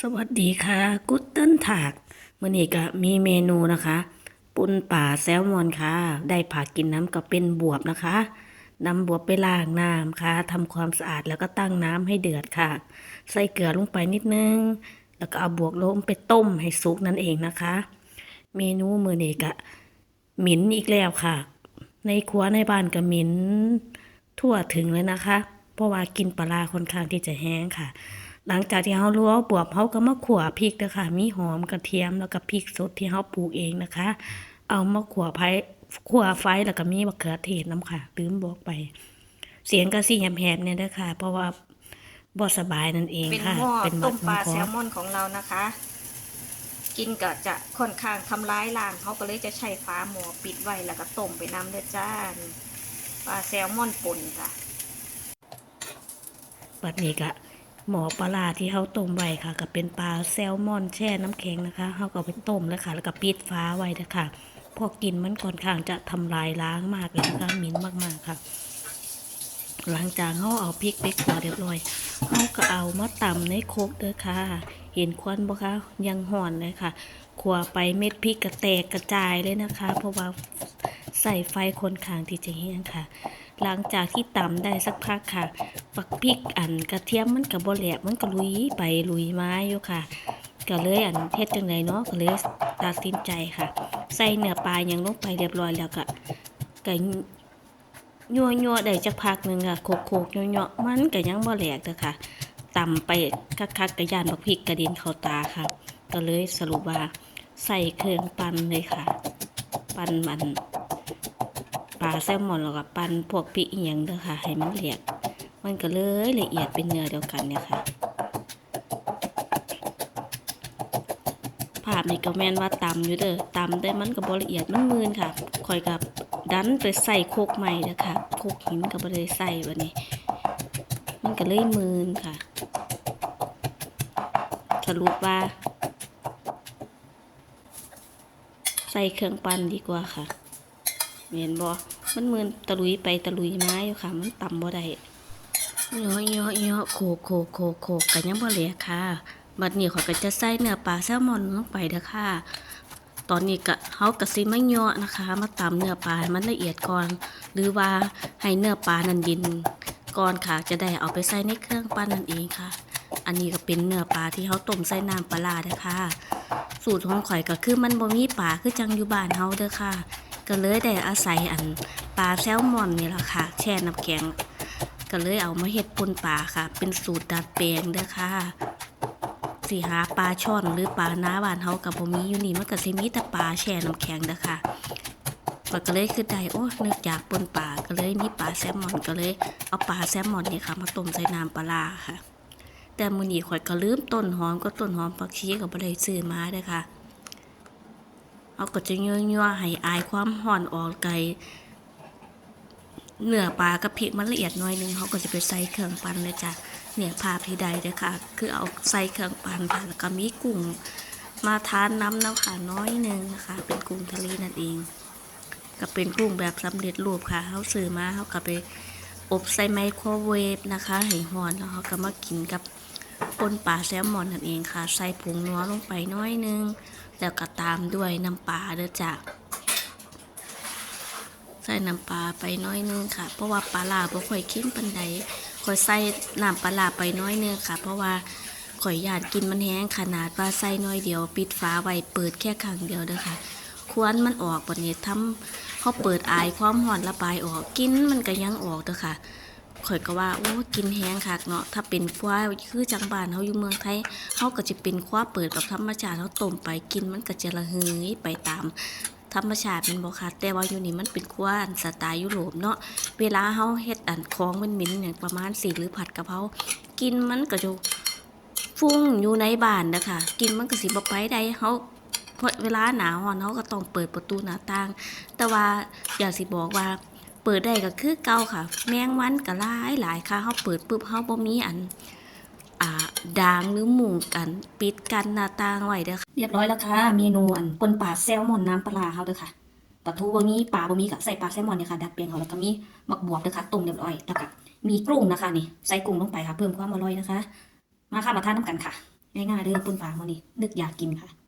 สวัสดีค่ะกุตเติ้ลถากมื่อนี้ก็มีเมนูนะคะ ปุนป่าแซลมอนค่ะ ได้ผักกินน้ำก็เป็นบวบนะคะนำบวบไปล้างน้ำค่ะทำความสะอาดแล้วก็ตั้งน้ำให้เดือดค่ะ ใส่เกลือลงไปนิดนึง แล้วก็เอาบวบลงไปต้มให้สุกนั่นเองนะคะ เมนูมื่อนี้ก็หมิ่นอีกแล้วค่ะ ในครัวในบ้านก็หมิ่นทั่วถึงเลยนะคะ เพราะว่ากินปลาค่อนข้างที่จะแห้งค่ะ หลังจากที่เราลวกบวบเขาก็มาขั่วพริกนะคะมีหอมกระเทียมแล้วก็พริกสดที่เขาปลูกเองนะคะ เอามาขั่วไฟขั่วไฟแล้วก็มีมะเขือเทศน้ำค่ะลืมบอกไป เสียงกระซี่แหบๆเนี่ยนะคะเพราะว่าบ่สบายนั่นเองเป็นค่ะหม้อเป็นหต้วัดมปลาคแซอลมอนของเรานะคะ กินก็จะค่อนข้างทำร้ายร่างเขาก็เลยจะใช้ฟ้าหม้อปิดไว้แล้วก็ต้มไปน้ำเดือดจ้าปลาแซลมอนป่นจ้ะบัดนี้ก็ หมอปลาที่เขาต้มไว้ค่ะก็เป็นปลาแซลมอนแช่น้ำแข็งนะคะเขาก็เอาไปต้มแล้วค่ะ แล้วก็ปิดฟ้าไว้นะคะพอกินมันค่อนข้างจะทำลายล้างมากเลยนะคะมินมากๆค่ะ หลังจากเขาเอาพริกไปขั่วเรียบร้อยเขาก็เอามาตำในโครกเด้อค่ะ เห็นควันบ่คะยังห่อนเลยค่ะขัวไปเม็ดพริกกระแตกกระจายเลยนะคะ เพราะว่าใส่ไฟคนข้างที่จะแห้งค่ะ หลังจากที่ตำได้สักพักค่ะ ปักพริกอันกระเทียมมันกับบ่แหลกมันก็ลุยไปลุยมาอยู่ค่ะ ก็เลยอันเฮ็ดจังไดเนาะก็เลยตัดสินใจค่ะ ใส่เนื้อปลาอย่างลงไปเรียบร้อยแล้วก็ก็ยัวยัวได้จักพักหนึ่งอะโคกโคกยัวยัวมันก็ยังบ่แหลกเด้อค่ะตำไปคักๆกระยานบักพริกกระเด็นเข้าตาค่ะ ก็เลยสรุปว่าใส่เครื่องปั่นเลยค่ะ ปั่นมัน ปลาแซลมอนแล้วก็ปั่นพวกพริกอีหยังเด้อค่ะ ให้มันแหลกมันก็เลยละเอียดเป็นเนื้อเดียวกันเนี่ยค่ะ ภาพนี่ก็แม่นว่าตำอยู่เด้อตำแต่มันก็บ่ละเอียดมันมืนค่ะข่อยกับดันไปใส่โคกใหม่เด้อค่ะโคกหินก็บ่ได้ใส่วันนี้ มันก็เลยมืนค่ะ สรุปว่า ใส่เครื่องปั่นดีกว่าค่ะเห็นบ่ มันมืนตะลุยไปตะลุยมาอยู่ค่ะ มันต่ำบ่ได้เยอะเยอะเยอะโคโคโคโคกกันยังบ่เหลือค่ะ บัดนี้เขาก็จะใส่เนื้อปลาแซลมอนลงไปเด้อค่ะ ตอนนี้ก็เฮาก็สิมาเยอะนะคะ มาตำเนื้อปลามันละเอียดก่อน หรือว่าให้เนื้อปลานั้นเย็นก่อนค่ะ จะได้เอาไปใส่ในเครื่องปั้นนั่นเองค่ะ อันนี้ก็เป็นเนื้อปลาที่เฮาต้มใส่น้ำปลาร้าเด้อค่ะ สูตรของข่อยก็คือมันบ่มีปลาคือจังอยู่บ้านเฮาเด้อค่ะ ก็เลยได้อาศัยอัน ปลาแซลมอนนี่แหละค่ะ แช่น้ำแข็งก็เลยเอามาเฮ็ดปนปลาค่ะ เป็นสูตรดัดแปลงเด้อค่ะสิหาปลาช่อนหรือปลาหน้าบ้านเฮากับบ่มีอยู่นี่มันก็สิมีแต่ปลาแช่น้ำแข็งเด้อค่ะก็ก็เลยคือได้โอ้นึกอยากปนปลาก็เลยมีปลาแซลมอนก็เลย เอาปลาแซลมอนนี่ค่ะ มาต้มใส่น้ำปลาค่ะ แต่มื้อนี้ข่อยก็ลืมต้นหอมก็ต้นหอมผักชีก็บ่ได้ซื้อมาเด้อค่ะเอาก็จะยั่วๆให้อายความร้อนออกไกล เนื้อปลากับพริกมันละเอียดหน่อยนึงเขาก็จะไปใส่เครื่องปั่นเลยจ้ะเนี่ยภาพที่ใดเด้อค่ะ คือเอาใส่เครื่องปั่นค่ะแล้วก็มีกุ้งมาทานน้ำน้ำค่ะน้อยหนึงนะคะ เป็นกุ้งทะเลนั่นเองก็เป็นกุ้งแบบสำเร็จรูปค่ะเขาซื้อมาเขาก็ไปอบใส่ไมโครเวฟนะคะให้ร้อนแล้วเขาก็มากินกับปนปลาแซลมอนนั่นเองค่ะ ใส่ผงนัวลงไปน้อยหนึง แล้วก็ตามด้วยน้ำปลาเด้อจ้ะ ใส่น้ำปลาไปน้อยนึงค่ะ เพราะว่าปลาลาบ่ค่อยเข้มปานใดค่อยใส่น้ำปลาลาไปน้อยนึงค่ะ เพราะว่าข่อยอยากกินมันแห้งขนาดว่าใส่น้อยเดียว ปิดฝาไว้เปิดแค่ครั้งเดียวเด้อค่ะ ควนมันออกบัดนี้ทำเขาเปิดอายความร้อนระบายออกกินมันก็ยังออกเด้อค่ะข่อยก็ว่าโอ้กินแห้งคักเนาะถ้าเป็นคว้าคือจังบ้านเฮาอยู่เมืองไทยเฮาก็จะเป็นคว้าเปิดแบบธรรมชาติเฮาต้มไปกินมันก็จะระเหยไปตาม ธรรมชาติเป็นบ่ค่ะแต่ว่าอยู่นี่มันเป็นครัวอันสไตล์ยุโรปเนาะเวลาเฮาเฮ็ดอันของมันเหม็นอย่างประมาณสี่หรือผัดกะเพรากินมันก็จะฟุ้งอยู่ในบ้านนะคะกินมันก็สิบ่ไปได้เฮาเพราะเวลาหนาวเฮาก็ต้องเปิดประตูหน้าต่าง แต่ว่าอยากสิบอกว่าเปิดได้ก็คือเก่าค่ะ แมงวันก็หลายหลายค่ะเฮาเปิดปุ๊บเฮาบ่มีอัน อ่าดางหรือหมูกัน ปิดกันหน้าต่างไว้เด้อค่ะเรียบร้อยแล้วค่ะ เมนูอันปนปลาแซลมอนน้ำปลาร้าเฮาเด้อค่ะปลาทูบะมีปลาบะมีกับใส่ปลาแซลมอนเนี่ยค่ะดัดเปลี่ยนเขาแล้วก็มีหมักบวบเด้อค่ะต้มเรียบร้อยแล้วก็มีกุ้งนะคะนี่ใส่กุ้งลงไปค่ะ เพิ่มความอร่อยนะคะ มาค่ะมาทานน้ำกันค่ะง่ายๆเด้อปนปลามื้อนี้นึกอยากกินค่ะ